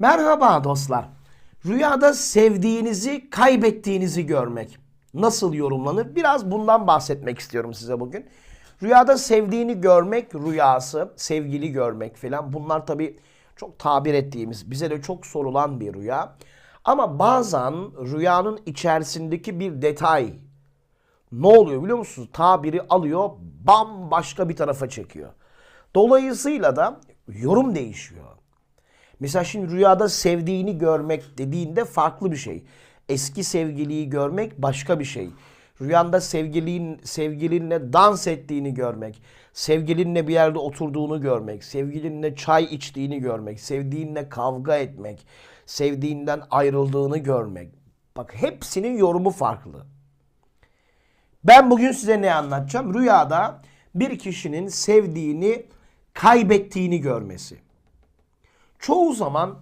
Merhaba dostlar. Rüyada sevdiğinizi kaybettiğinizi görmek nasıl yorumlanır? Biraz bundan bahsetmek istiyorum size bugün. Rüyada sevdiğini görmek, rüyası, sevgili görmek filan bunlar tabii çok tabir ettiğimiz, bize de çok sorulan bir rüya. Ama bazen rüyanın içerisindeki bir detay ne oluyor biliyor musunuz? Tabiri alıyor, bambaşka bir tarafa çekiyor. Dolayısıyla da yorum değişiyor. Mesela şimdi rüyada sevdiğini görmek dediğinde farklı bir şey. Eski sevgiliyi görmek başka bir şey. Rüyanda sevgilin, sevgilinle dans ettiğini görmek, sevgilinle bir yerde oturduğunu görmek, sevgilinle çay içtiğini görmek, sevdiğinle kavga etmek, sevdiğinden ayrıldığını görmek. Bak hepsinin yorumu farklı. Ben bugün size ne anlatacağım? Rüyada bir kişinin sevdiğini kaybettiğini görmesi. Çoğu zaman